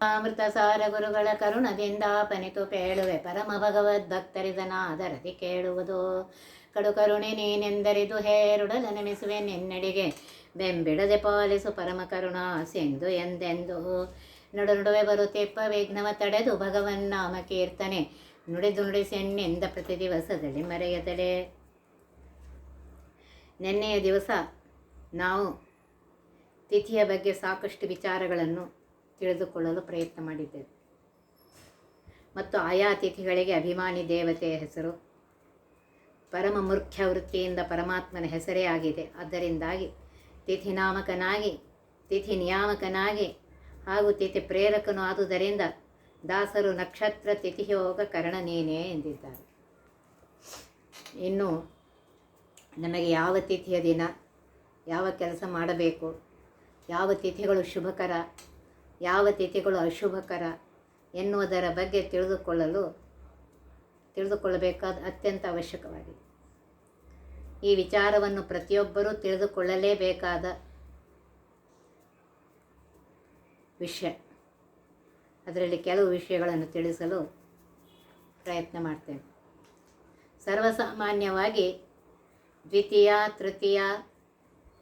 ಅಮೃತ ಸಾರ ಗುರುಗಳ ಕರುಣದಿಂದ ಪನಿತು ಕೇಳುವೆ. ಪರಮ ಭಗವದ್ಭಕ್ತರಿದನಾದರದಿ ಕೇಳುವುದು. ಕಡು ಕರುಣೆ ನೀನೆಂದರಿದು ಹೇರುಡಲ ನೆನೆಸುವೆ ನಿನ್ನಡಿಗೆ. ಬೆಂಬಿಡದೆ ಪಾಲಿಸು ಪರಮ ಕರುಣಾ ಸಿಂಧು ಎಂದೆಂದು. ನಡು ನಡುವೆ ಬರುತ್ತೆಪ್ಪ ವಿಘ್ನವ ತಡೆದು ಭಗವನ್ನಾಮ ಕೀರ್ತನೆ. ನುಡಿದು ನುಡಿಸೆನ್ನೆಂದ ಪ್ರತಿ ದಿವಸದಲ್ಲಿ ಮರೆಯದಲೆ. ನಿನ್ನೆಯ ದಿವಸ ನಾವು ತಿಥಿಯ ಬಗ್ಗೆ ಸಾಕಷ್ಟು ವಿಚಾರಗಳನ್ನು ತಿಳಿದುಕೊಳ್ಳಲು ಪ್ರಯತ್ನ ಮಾಡಿದ್ದೇವೆ. ಮತ್ತು ಆಯಾ ಅತಿಥಿಗಳಿಗೆ ಅಭಿಮಾನಿ ದೇವತೆಯ ಹೆಸರು, ಪರಮ ಮೂರ್ಖ್ಯ ವೃತ್ತಿಯಿಂದ ಪರಮಾತ್ಮನ ಹೆಸರೇ ಆಗಿದೆ. ಆದ್ದರಿಂದಾಗಿ ತಿಥಿ ನಾಮಕನಾಗಿ, ತಿಥಿ ನಿಯಾಮಕನಾಗಿ ಹಾಗೂ ತಿಥಿ ಪ್ರೇರಕನು ಆದುದರಿಂದ ದಾಸರು ನಕ್ಷತ್ರ ತಿಥಿಯೋಗ ಕರಣ ನೀನೇ ಎಂದಿದ್ದಾರೆ. ಇನ್ನು ನಮಗೆ ಯಾವ ತಿಥಿಯ ದಿನ, ಯಾವ ಕೆಲಸ ಮಾಡಬೇಕು, ಯಾವ ತಿಥಿಗಳು ಶುಭಕರ ಯಾವ ತಿಥಿಗಳು ಅಶುಭಕರ ಎನ್ನುವುದರ ಬಗ್ಗೆ ತಿಳಿದುಕೊಳ್ಳಲು, ತಿಳಿದುಕೊಳ್ಳಬೇಕಾದ ಅತ್ಯಂತ ಅವಶ್ಯಕವಾಗಿದೆ. ಈ ವಿಚಾರವನ್ನು ಪ್ರತಿಯೊಬ್ಬರೂ ತಿಳಿದುಕೊಳ್ಳಲೇಬೇಕಾದ ವಿಷಯ. ಅದರಲ್ಲಿ ಕೆಲವು ವಿಷಯಗಳನ್ನು ತಿಳಿಸಲು ಪ್ರಯತ್ನ ಮಾಡ್ತೇನೆ. ಸರ್ವಸಾಮಾನ್ಯವಾಗಿ ದ್ವಿತೀಯ, ತೃತೀಯ,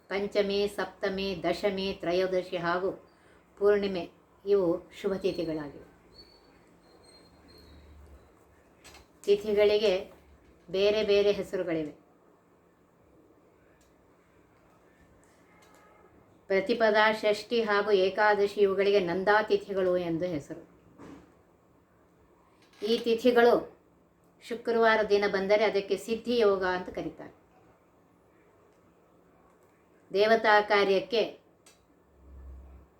ಪಂಚಮಿ, ಸಪ್ತಮಿ, ದಶಮಿ, ತ್ರಯೋದಶಿ ಹಾಗೂ ಪೂರ್ಣಿಮೆ ಇವು ಶುಭ ತಿಥಿಗಳಾಗಿವೆ. ತಿಥಿಗಳಿಗೆ ಬೇರೆ ಬೇರೆ ಹೆಸರುಗಳಿವೆ. ಪ್ರತಿಪದ, ಷಷ್ಠಿ ಹಾಗೂ ಏಕಾದಶಿ ಇವುಗಳಿಗೆ ನಂದಾತಿಥಿಗಳು ಎಂದು ಹೆಸರು. ಈ ತಿಥಿಗಳು ಶುಕ್ರವಾರ ದಿನ ಬಂದರೆ ಅದಕ್ಕೆ ಸಿದ್ಧಿ ಯೋಗ ಅಂತ ಕರೀತಾರೆ. ದೇವತಾ ಕಾರ್ಯಕ್ಕೆ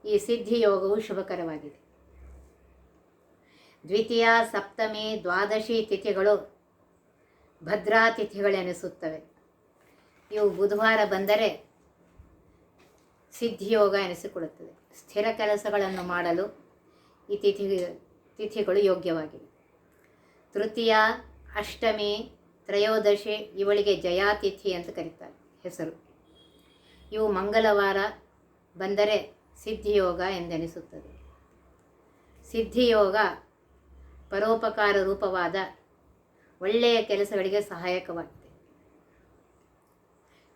ಈ ಸಿದ್ಧಿ ಯೋಗವು ಶುಭಕರವಾಗಿದೆ. ದ್ವಿತೀಯ, ಸಪ್ತಮಿ, ದ್ವಾದಶಿ ತಿಥಿಗಳು ಭದ್ರಾ ತಿಥಿಗಳೆನಿಸುತ್ತವೆ. ಇವು ಬುಧವಾರ ಬಂದರೆ ಸಿದ್ಧಿಯೋಗ ಎನಿಸಿಕೊಳ್ಳುತ್ತದೆ. ಸ್ಥಿರ ಕೆಲಸಗಳನ್ನು ಮಾಡಲು ಈ ತಿಥಿ ತಿಥಿಗಳು ಯೋಗ್ಯವಾಗಿವೆ. ತೃತೀಯ, ಅಷ್ಟಮಿ, ತ್ರಯೋದಶಿ ಇವಳಿಗೆ ಜಯಾತಿಥಿ ಅಂತ ಕರೀತಾರೆ ಹೆಸರು. ಇವು ಮಂಗಳವಾರ ಬಂದರೆ ಸಿದ್ಧಿಯೋಗ ಎಂದೆನಿಸುತ್ತದೆ. ಸಿದ್ಧಿಯೋಗ ಪರೋಪಕಾರ ರೂಪವಾದ ಒಳ್ಳೆಯ ಕೆಲಸಗಳಿಗೆ ಸಹಾಯಕವಾಗಿದೆ.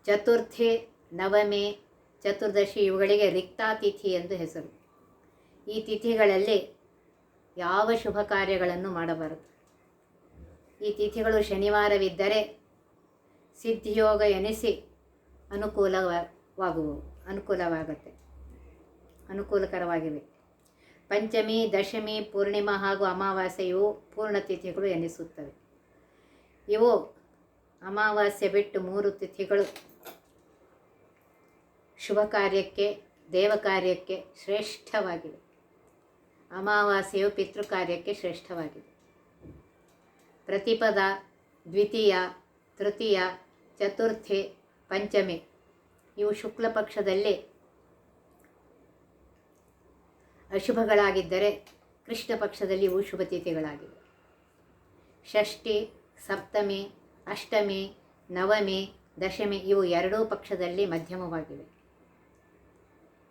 ಚತುರ್ಥಿ, ನವಮಿ, ಚತುರ್ದಶಿ ಇವುಗಳಿಗೆ ರಿಕ್ತಾತಿಥಿ ಎಂದು ಹೆಸರು. ಈ ತಿಥಿಗಳಲ್ಲಿ ಯಾವ ಶುಭ ಕಾರ್ಯಗಳನ್ನು ಮಾಡಬಾರದು? ಈ ತಿಥಿಗಳು ಶನಿವಾರವಿದ್ದರೆ ಸಿದ್ಧಿಯೋಗ ಎನಿಸಿ ಅನುಕೂಲವಾಗುವು ಅನುಕೂಲವಾಗುತ್ತೆ. ಅನುಕೂಲಕರವಾಗಿವೆ. ಪಂಚಮಿ, ದಶಮಿ, ಪೂರ್ಣಿಮಾ ಹಾಗೂ ಅಮಾವಾಸ್ಯೆಯು ಇವು ಪೂರ್ಣ ತಿಥಿಗಳು ಎನಿಸುತ್ತವೆ. ಇವು ಅಮಾವಾಸ್ಯೆ ಬಿಟ್ಟು ಮೂರು ತಿಥಿಗಳು. ಶುಭ ಕಾರ್ಯಕ್ಕೆ, ದೇವ ಕಾರ್ಯಕ್ಕೆ ಶ್ರೇಷ್ಠವಾಗಿವೆ. ಅಮಾವಾಸ್ಯೆಯು ಪಿತೃ ಕಾರ್ಯಕ್ಕೆ ಶ್ರೇಷ್ಠವಾಗಿದೆ. ಪ್ರತಿಪದ, ದ್ವಿತೀಯ, ತೃತೀಯ, ಚತುರ್ಥಿ, ಪಂಚಮಿ ಇವು ಶುಕ್ಲ ಪಕ್ಷದಲ್ಲಿ ಅಶುಭಗಳಾಗಿದ್ದರೆ ಕೃಷ್ಣ ಪಕ್ಷದಲ್ಲಿ ಇವು ಶುಭ ತಿಥಿಗಳಾಗಿವೆ. ಷಷ್ಠಿ, ಸಪ್ತಮಿ, ಅಷ್ಟಮಿ, ನವಮಿ, ದಶಮಿ ಇವು ಎರಡೂ ಪಕ್ಷದಲ್ಲಿ ಮಧ್ಯಮವಾಗಿವೆ.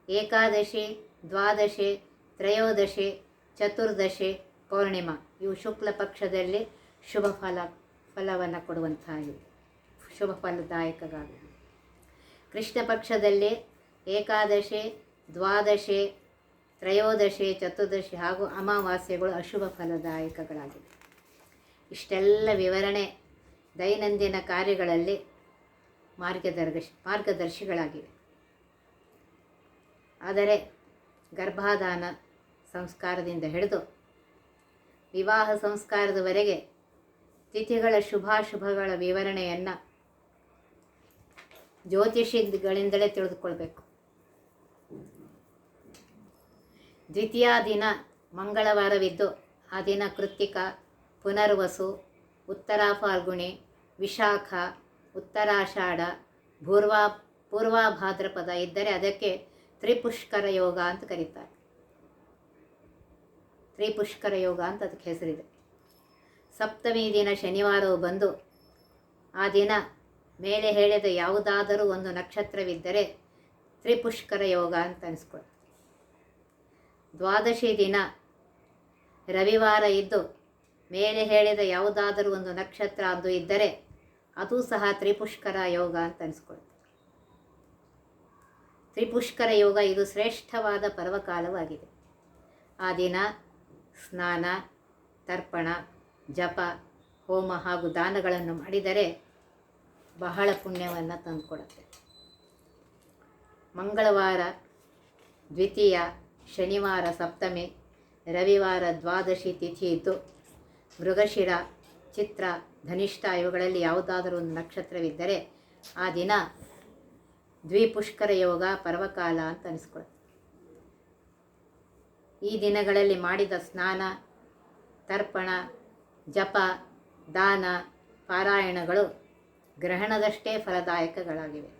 ಏಕಾದಶಿ, ದ್ವಾದಶಿ, ತ್ರಯೋದಶಿ, ಚತುರ್ದಶಿ, ಪೌರ್ಣಿಮಾ ಇವು ಶುಕ್ಲ ಪಕ್ಷದಲ್ಲಿ ಶುಭ ಫಲ, ಫಲವನ್ನು ಕೊಡುವಂತಹ ಶುಭ ಫಲದಾಯಕವಾಗಿವೆ. ಕೃಷ್ಣ ಪಕ್ಷದಲ್ಲಿ ಏಕಾದಶಿ, ದ್ವಾದಶಿ ತ್ರಯೋದಶಿ, ಚತುರ್ದಶಿ ಹಾಗೂ ಅಮಾವಾಸ್ಯೆಗಳು ಅಶುಭ ಫಲದಾಯಕಗಳಾಗಿವೆ. ಇಷ್ಟೆಲ್ಲ ವಿವರಣೆ ದೈನಂದಿನ ಕಾರ್ಯಗಳಲ್ಲಿ ಮಾರ್ಗದರ್ಶಿ ಮಾರ್ಗದರ್ಶಿಗಳಾಗಿವೆ. ಆದರೆ ಗರ್ಭಾಧಾನ ಸಂಸ್ಕಾರದಿಂದ ಹಿಡಿದು ವಿವಾಹ ಸಂಸ್ಕಾರದವರೆಗೆ ತಿಥಿಗಳ ಶುಭಾಶುಭಗಳ ವಿವರಣೆಯನ್ನು ಜ್ಯೋತಿಷಿಗಳಿಂದಲೇ ತಿಳಿದುಕೊಳ್ಬೇಕು. ದ್ವಿತೀಯ ದಿನ ಮಂಗಳವಾರವಿದ್ದು, ಆ ದಿನ ಕೃತ್ತಿಕ, ಪುನರ್ವಸು, ಉತ್ತರ ಫಾಲ್ಗುಣಿ, ವಿಶಾಖ, ಉತ್ತರಾಷಾಢ ಪೂರ್ವಾ ಪೂರ್ವಾಭಾದ್ರಪದ ಇದ್ದರೆ ಅದಕ್ಕೆ ತ್ರಿಪುಷ್ಕರ ಯೋಗ ಅಂತ ಕರೀತಾರೆ. ತ್ರಿಪುಷ್ಕರ ಯೋಗ ಅಂತ ಅದಕ್ಕೆ ಹೆಸರಿದೆ. ಸಪ್ತಮಿ ದಿನ ಶನಿವಾರವು ಬಂದು, ಆ ದಿನ ಮೇಲೆ ಹೇಳಿದ ಯಾವುದಾದರೂ ಒಂದು ನಕ್ಷತ್ರವಿದ್ದರೆ ತ್ರಿಪುಷ್ಕರ ಯೋಗ ಅಂತ ಅನಿಸ್ಕೊಳ್ತದೆ. ದ್ವಾದಶಿ ದಿನ. ರವಿವಾರ ಇದ್ದು ಮೇಲೆ ಹೇಳಿದ ಯಾವುದಾದರೂ ಒಂದು ನಕ್ಷತ್ರ ಅದು ಇದ್ದರೆ ಅದು ಸಹ ತ್ರಿಪುಷ್ಕರ ಯೋಗ ಅಂತ ಅನಿಸ್ಕೊಳ್ತದೆ. ತ್ರಿಪುಷ್ಕರ ಯೋಗ ಇದು ಶ್ರೇಷ್ಠವಾದ ಪರ್ವಕಾಲವಾಗಿದೆ. ಆ ದಿನ ಸ್ನಾನ, ತರ್ಪಣ, ಜಪ, ಹೋಮ ಹಾಗೂ ದಾನಗಳನ್ನು ಮಾಡಿದರೆ ಬಹಳ ಪುಣ್ಯವನ್ನು ತಂದುಕೊಡುತ್ತೆ. ಮಂಗಳವಾರ ದ್ವಿತೀಯ ಶನಿವಾರ ಸಪ್ತಮಿ, ರವಿವಾರ ದ್ವಾದಶಿ ತಿಥಿ ಇದ್ದು, ಮೃಗಶಿರ, ಚಿತ್ರ, ಧನಿಷ್ಠ ಇವುಗಳಲ್ಲಿ ಯಾವುದಾದರೂ ಒಂದು ನಕ್ಷತ್ರವಿದ್ದರೆ ಆ ದಿನ ದ್ವಿಪುಷ್ಕರ ಯೋಗ, ಪರ್ವಕಾಲ ಅಂತ ಅನಿಸ್ಕೊಳ್ತದೆ. ಈ ದಿನಗಳಲ್ಲಿ ಮಾಡಿದ ಸ್ನಾನ, ತರ್ಪಣ, ಜಪ, ದಾನ, ಪಾರಾಯಣಗಳು ಗ್ರಹಣದಷ್ಟೇ ಫಲದಾಯಕಗಳಾಗಿವೆ.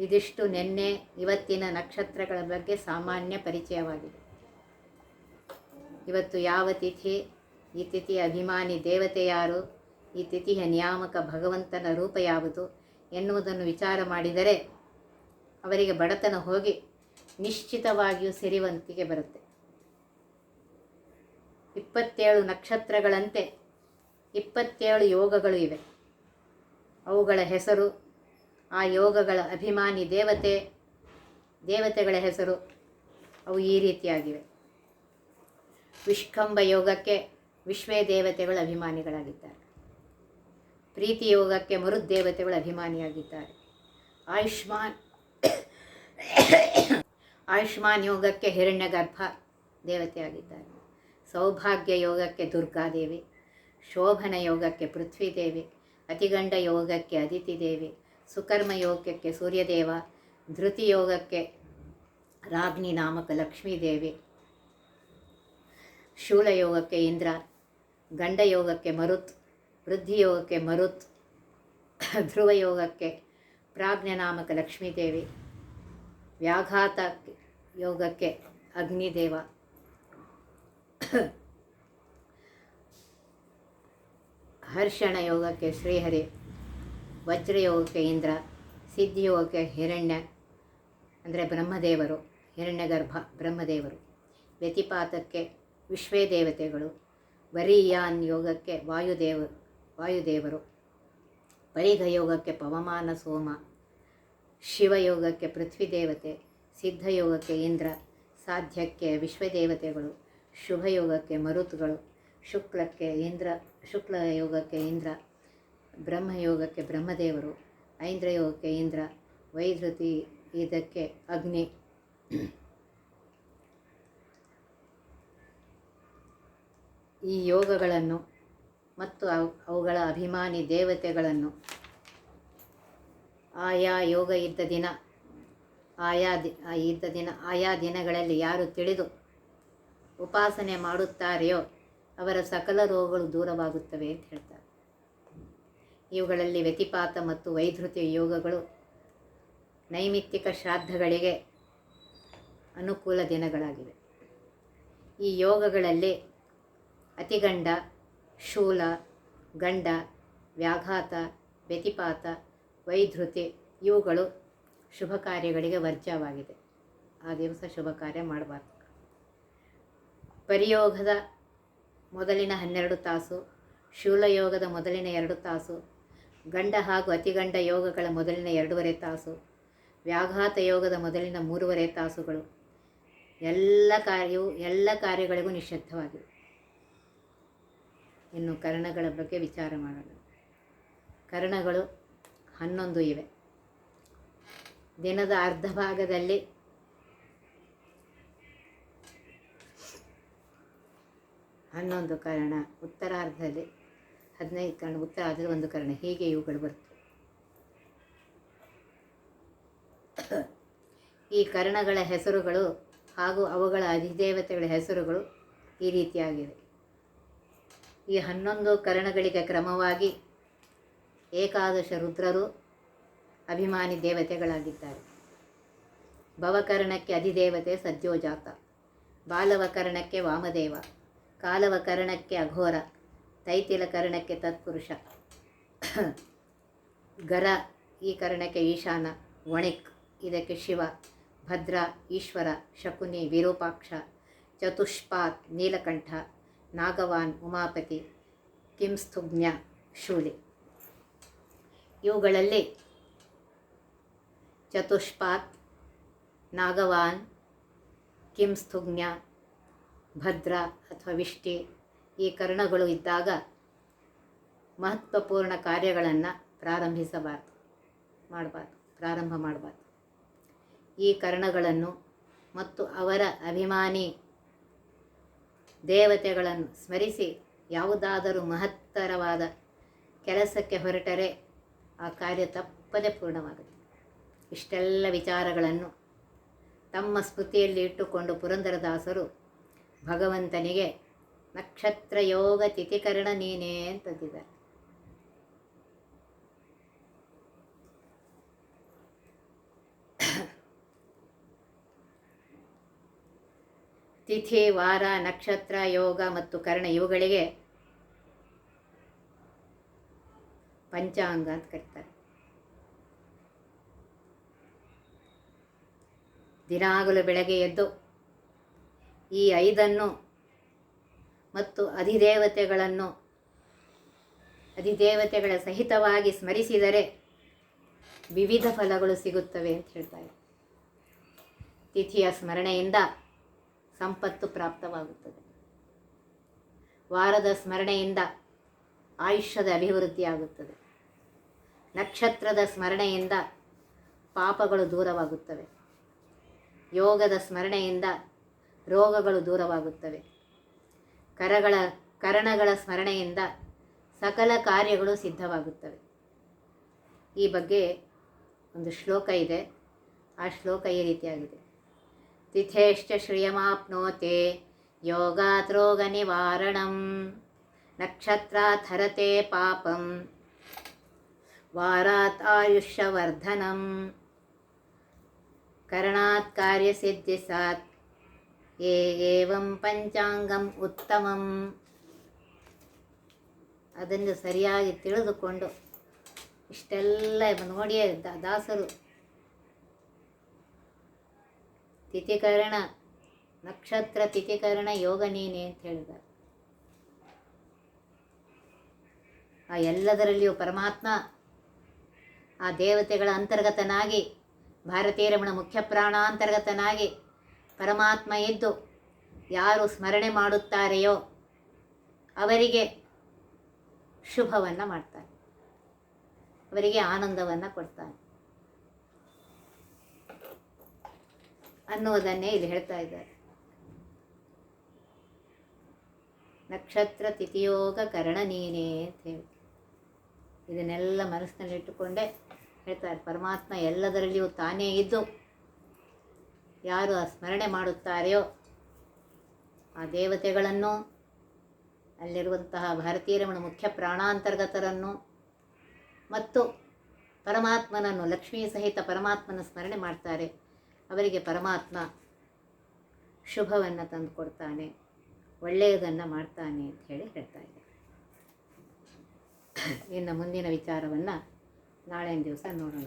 ಇದಿಷ್ಟು ನಿನ್ನೆ ಇವತ್ತಿನ ನಕ್ಷತ್ರಗಳ ಬಗ್ಗೆ ಸಾಮಾನ್ಯ ಪರಿಚಯವಾಗಿದೆ. ಇವತ್ತು ಯಾವ ತಿಥಿ, ಈ ತಿಥಿಯ ಅಭಿಮಾನಿ ದೇವತೆ ಯಾರು, ಈ ತಿಥಿಯ ನಿಯಾಮಕ ಭಗವಂತನ ರೂಪ ಯಾವುದು ಎನ್ನುವುದನ್ನು ವಿಚಾರ ಮಾಡಿದರೆ ಅವರಿಗೆ ಬಡತನ ಹೋಗಿ ನಿಶ್ಚಿತವಾಗಿಯೂ ಸಿರಿವಂತಿಗೆ ಬರುತ್ತೆ. ಇಪ್ಪತ್ತೇಳು ನಕ್ಷತ್ರಗಳಂತೆ ಇಪ್ಪತ್ತೇಳು ಯೋಗಗಳು ಇವೆ. ಅವುಗಳ ಹೆಸರು ಆ ಯೋಗಗಳ ಅಭಿಮಾನಿ ದೇವತೆ, ದೇವತೆಗಳ ಹೆಸರು ಅವು ಈ ರೀತಿಯಾಗಿವೆ. ವಿಷ್ಕಂಬ ಯೋಗಕ್ಕೆ ವಿಶ್ವೇ ದೇವತೆಗಳು ಅಭಿಮಾನಿಗಳಾಗಿದ್ದಾರೆ. ಪ್ರೀತಿ ಯೋಗಕ್ಕೆ ಮರುದ್ದೇವತೆಗಳು ಅಭಿಮಾನಿಯಾಗಿದ್ದಾರೆ. ಆಯುಷ್ಮಾನ್ ಆಯುಷ್ಮಾನ್ ಯೋಗಕ್ಕೆ ಹಿರಣ್ಯಗರ್ಭ ದೇವತೆಯಾಗಿದ್ದಾರೆ. ಸೌಭಾಗ್ಯ ಯೋಗಕ್ಕೆ ದುರ್ಗಾದೇವಿ, ಶೋಭನ ಯೋಗಕ್ಕೆ ಪೃಥ್ವಿದೇವಿ, ಅತಿಗಂಡ ಯೋಗಕ್ಕೆ ಅದಿತಿ ದೇವಿ ಸುಕರ್ಮ ಯೋಗಕ್ಕೆ ಸೂರ್ಯದೇವ ಧೃತಿ ಯೋಗಕ್ಕೆ ರಾಗ್ನಿ ನಾಮಕ ಲಕ್ಷ್ಮೀದೇವಿ ಶೂಲ ಯೋಗಕ್ಕೆ ಇಂದ್ರ ಗಂಡ ಯೋಗಕ್ಕೆ ಮರುತ್ ವೃದ್ಧಿ ಯೋಗಕ್ಕೆ ಮರುತ್ ಧ್ರುವ ಯೋಗಕ್ಕೆ ಪ್ರಾಜ್ಞ ನಾಮಕ ಲಕ್ಷ್ಮೀದೇವಿ, ವ್ಯಾಘಾತ ಯೋಗಕ್ಕೆ ಅಗ್ನಿದೇವ. ಹರ್ಷಣ ಯೋಗಕ್ಕೆ ಶ್ರೀಹರಿ. ವಜ್ರಯೋಗಕ್ಕೆ ಇಂದ್ರ ಸಿದ್ಧಿಯೋಗಕ್ಕೆ ಹಿರಣ್ಯ, ಅಂದರೆ ಬ್ರಹ್ಮದೇವರು, ಹಿರಣ್ಯಗರ್ಭ ಬ್ರಹ್ಮದೇವರು. ವ್ಯತಿಪಾತಕ್ಕೆ ವಿಶ್ವೇ ದೇವತೆಗಳು ವರಿಯಾನ್ ಯೋಗಕ್ಕೆ ವಾಯುದೇವ, ವಾಯುದೇವರು. ಪರಿಘ ಯೋಗಕ್ಕೆ ಪವಮಾನ ಸೋಮ ಶಿವಯೋಗಕ್ಕೆ ಪೃಥ್ವಿ ದೇವತೆ ಸಿದ್ಧಯೋಗಕ್ಕೆ ಇಂದ್ರ ಸಾಧ್ಯಕ್ಕೆ ವಿಶ್ವದೇವತೆಗಳು ಶುಭಯೋಗಕ್ಕೆ ಮರುತ್ಗಳು, ಶುಕ್ಲಕ್ಕೆ ಇಂದ್ರ, ಶುಕ್ಲ ಯೋಗಕ್ಕೆ ಇಂದ್ರ ಬ್ರಹ್ಮಯೋಗಕ್ಕೆ ಬ್ರಹ್ಮದೇವರು, ಐಂದ್ರಯೋಗಕ್ಕೆ ಇಂದ್ರ, ವೈಧೃತಿ ಇದಕ್ಕೆ ಅಗ್ನಿ. ಈ ಯೋಗಗಳನ್ನು ಮತ್ತು ಅವು- ಅವುಗಳ ಅಭಿಮಾನಿ ದೇವತೆಗಳನ್ನು ಆಯಾ ಯೋಗ ಇದ್ದ ದಿನ, ಆಯಾ ದಿ ಇದ್ದ ದಿನ, ಆಯಾ ದಿನಗಳಲ್ಲಿ ಯಾರು ತಿಳಿದು ಉಪಾಸನೆ ಮಾಡುತ್ತಾರೆಯೋ ಅವರ ಸಕಲ ರೋಗಗಳು ದೂರವಾಗುತ್ತವೆ ಅಂತ ಹೇಳ್ತಾರೆ. ಇವುಗಳಲ್ಲಿ ವ್ಯತಿಪಾತ ಮತ್ತು ವೈಧೃತಿ ಯೋಗಗಳು ನೈಮಿತ್ತಿಕ ಶ್ರಾದ್ದಗಳಿಗೆ ಅನುಕೂಲ ದಿನಗಳಾಗಿವೆ. ಈ ಯೋಗಗಳಲ್ಲಿ ಅತಿಗಂಡ, ಶೂಲ, ಗಂಡ, ವ್ಯಾಘಾತ, ವ್ಯತಿಪಾತ, ವೈಧೃತಿ ಇವುಗಳು ಶುಭ ಕಾರ್ಯಗಳಿಗೆ ವರ್ಜವಾಗಿದೆ ಆ ದಿವಸ ಶುಭ ಕಾರ್ಯ ಮಾಡಬಾರ್ದು. ಪರಿಯೋಗದ ಮೊದಲಿನ ಹನ್ನೆರಡು ತಾಸು, ಶೂಲಯೋಗದ ಮೊದಲಿನ ಎರಡು ತಾಸು ಗಂಡ ಹಾಗೂ ಅತಿಗಂಡ ಯೋಗಗಳ ಮೊದಲಿನ ಎರಡೂವರೆ ತಾಸು, ವ್ಯಾಘಾತ ಯೋಗದ ಮೊದಲಿನ ಮೂರುವರೆ ತಾಸುಗಳು. ಎಲ್ಲ ಕಾರ್ಯವು, ಎಲ್ಲ ಕಾರ್ಯಗಳಿಗೂ ನಿಷಿದ್ಧವಾಗಿವೆ ಇನ್ನು ಕರ್ಣಗಳ ಬಗ್ಗೆ ವಿಚಾರ ಮಾಡೋಣ. ಕರ್ಣಗಳು ಹನ್ನೊಂದು ಇವೆ. ದಿನದ ಅರ್ಧ ಭಾಗದಲ್ಲಿ ಹನ್ನೊಂದು ಕರ್ಣ, ಉತ್ತರಾರ್ಧದಲ್ಲಿ ಹದಿನೈದು ಕರ್ಣ ಉತ್ತರಾರ್ಧದಲ್ಲಿ ಒಂದು ಕರ್ಣ. ಹೀಗೆ ಇವುಗಳು ಬರ್ತವೆ? ಈ ಕರ್ಣಗಳ ಹೆಸರುಗಳು ಹಾಗೂ ಅವುಗಳ ಅಧಿದೇವತೆಗಳ ಹೆಸರುಗಳು ಈ ರೀತಿಯಾಗಿವೆ. ಈ ಹನ್ನೊಂದು ಕರ್ಣಗಳಿಗೆ ಕ್ರಮವಾಗಿ ಏಕಾದಶ ರುದ್ರರು ಅಭಿಮಾನಿ ದೇವತೆಗಳಾಗಿದ್ದಾರೆ. ಭವಕರ್ಣಕ್ಕೆ ಅಧಿದೇವತೆ ಸದ್ಯೋಜಾತ. ಬಾಲವಕರ್ಣಕ್ಕೆ ವಾಮದೇವ. ಕಾಲವಕರ್ಣಕ್ಕೆ ಅಘೋರ. ತೈತಿಲಕರ್ಣಕ್ಕೆ ತತ್ಪುರುಷ. ಗರ ಈ ಕರ್ಣಕ್ಕೆ ಈಶಾನ, ವಣಿಕ್ ಇದಕ್ಕೆ ಶಿವ, ಭದ್ರ ಈಶ್ವರ, ಶಕುನಿ ವಿರೂಪಾಕ್ಷ, ಚತುಷ್ಪಾತ್ ನೀಲಕಂಠ, ನಾಗವಾನ್ ಉಮಾಪತಿ, ಕಿಂಸ್ತುಜ್ಞ ಶೂಲಿ. ಇವುಗಳಲ್ಲಿ ಚತುಷ್ಪಾತ್, ನಾಗವಾನ್, ಕಿಂಸ್ತುಜ್ಞ, ಭದ್ರ ಅಥವಾ ವಿಷ್ಟಿ ಈ ಕರ್ಣಗಳು ಇದ್ದಾಗ ಮಹತ್ವಪೂರ್ಣ ಕಾರ್ಯಗಳನ್ನು ಪ್ರಾರಂಭಿಸಬಾರ್ದು, ಮಾಡಬಾರ್ದು, ಪ್ರಾರಂಭ ಮಾಡಬಾರ್ದು. ಈ ಕರ್ಣಗಳನ್ನು ಮತ್ತು ಅವರ ಅಭಿಮಾನಿ ದೇವತೆಗಳನ್ನು ಸ್ಮರಿಸಿ ಯಾವುದಾದರೂ ಮಹತ್ತರವಾದ ಕೆಲಸಕ್ಕೆ ಹೊರಟರೆ ಆ ಕಾರ್ಯ ತಪ್ಪದೆ ಪೂರ್ಣವಾಗುತ್ತೆ ಇಷ್ಟೆಲ್ಲ ವಿಚಾರಗಳನ್ನು ತಮ್ಮ ಸ್ಮೃತಿಯಲ್ಲಿ ಇಟ್ಟುಕೊಂಡು ಪುರಂದರದಾಸರು ಭಗವಂತನಿಗೆ ನಕ್ಷತ್ರ ಯೋಗ ತಿಥಿಕರಣ ನೀನೇ ಅಂತಂದಿದ್ದಾರೆ ತಿಥಿ, ವಾರ, ನಕ್ಷತ್ರ, ಯೋಗ ಮತ್ತು ಕರ್ಣ ಇವುಗಳಿಗೆ ಪಂಚಾಂಗ ಅಂತ ಕರೀತಾರೆ. ದಿನಾಗಲೂ ಬೆಳಗ್ಗೆ ಎದ್ದು ಈ ಐದನ್ನು ಮತ್ತು ಅಧಿದೇವತೆಗಳನ್ನು ಅಧಿದೇವತೆಗಳ ಸಹಿತವಾಗಿ ಸ್ಮರಿಸಿದರೆ ವಿವಿಧ ಫಲಗಳು ಸಿಗುತ್ತವೆ ಅಂತ ಹೇಳ್ತಾರೆ ತಿಥಿಯ ಸ್ಮರಣೆಯಿಂದ ಸಂಪತ್ತು ಪ್ರಾಪ್ತವಾಗುತ್ತದೆ. ವಾರದ ಸ್ಮರಣೆಯಿಂದ ಆಯುಷ್ಯದ ಅಭಿವೃದ್ಧಿಯಾಗುತ್ತದೆ ನಕ್ಷತ್ರದ ಸ್ಮರಣೆಯಿಂದ ಪಾಪಗಳು ದೂರವಾಗುತ್ತವೆ. ಯೋಗದ ಸ್ಮರಣೆಯಿಂದ ರೋಗಗಳು ದೂರವಾಗುತ್ತವೆ. ಕರಗಳ, ಕರಣಗಳ ಸ್ಮರಣೆಯಿಂದ ಸಕಲ ಕಾರ್ಯಗಳು ಸಿದ್ಧವಾಗುತ್ತವೆ. ಈ ಬಗ್ಗೆ ಒಂದು ಶ್ಲೋಕ ಇದೆ. ಆ ಶ್ಲೋಕ ಈ ರೀತಿಯಾಗಿದೆ. ತಿಥೇಶ್ಚ ಶ್ರಿಯಮಾಪ್ನೋತೆ ಯೋಗಾತ್ರೋಗ ನಿವಾರಣಂ ನಕ್ಷತ್ರಾತ್ ಹರತೆ ಪಾಪಂ ವಾರಾತ್ ಆಯುಷ್ಯವರ್ಧನಂ ಕರಣಾತ್ ಕಾರ್ಯಸಿದ್ಧಿ ಸಾತ್ ಏ ಏವಂ ಪಂಚಾಂಗಂ ಉತ್ತಮಂ ಅದನ್ನು ಸರಿಯಾಗಿ ತಿಳಿದುಕೊಂಡು ಇಷ್ಟೆಲ್ಲ ನೋಡಿಯೇ ದಾಸರು ತಿಥಿಕರಣ ನಕ್ಷತ್ರ ತಿಥಿಕರಣ ಯೋಗ ನೀನೆ ಅಂತ ಹೇಳಿದ್ದಾರೆ ಆ ಎಲ್ಲದರಲ್ಲಿಯೂ ಪರಮಾತ್ಮ, ಆ ದೇವತೆಗಳ ಅಂತರ್ಗತನಾಗಿ ಭಾರತೀಯ ರಮಣ ಮುಖ್ಯ ಪ್ರಾಣಾಂತರ್ಗತನಾಗಿ ಪರಮಾತ್ಮ ಎದ್ದು ಯಾರು ಸ್ಮರಣೆ ಮಾಡುತ್ತಾರೆಯೋ ಅವರಿಗೆ ಶುಭವನ್ನು ಮಾಡ್ತಾನೆ. ಅವರಿಗೆ ಆನಂದವನ್ನು ಕೊಡ್ತಾನೆ. ಅನ್ನುವುದನ್ನೇ ಇಲ್ಲಿ ಹೇಳ್ತಾ ಇದ್ದಾರೆ. ನಕ್ಷತ್ರ ತಿಥಿಯೋಗ ಕರಣ ನೀನೇ ಅಂತ ಹೇಳಿ. ಇದನ್ನೆಲ್ಲ ಮನಸ್ಸಿನಲ್ಲಿಟ್ಟುಕೊಂಡೇ ಹೇಳ್ತಾರೆ ಪರಮಾತ್ಮ ಎಲ್ಲದರಲ್ಲಿಯೂ ತಾನೇ ಇದ್ದು ಯಾರು ಸ್ಮರಣೆ ಮಾಡುತ್ತಾರೆಯೋ ಆ ದೇವತೆಗಳನ್ನು, ಅಲ್ಲಿರುವಂತಹ ಭಾರತೀಯರಮಣ ಮುಖ್ಯ ಪ್ರಾಣಾಂತರ್ಗತರನ್ನು ಮತ್ತು ಪರಮಾತ್ಮನನ್ನು, ಲಕ್ಷ್ಮೀ ಸಹಿತ ಪರಮಾತ್ಮನ ಸ್ಮರಣೆ ಮಾಡ್ತಾರೆ. ಅವರಿಗೆ ಪರಮಾತ್ಮ ಶುಭವನ್ನು ತಂದು ಕೊಡ್ತಾನೆ, ಒಳ್ಳೆಯದನ್ನು ಮಾಡ್ತಾನೆ ಅಂತ ಹೇಳಿ ಹೇಳ್ತಾ ಇದ್ದಾರೆ. ಇನ್ನು ಮುಂದಿನ ವಿಚಾರವನ್ನು ನಾಳೆ ದಿವಸ ನೋಡೋಣ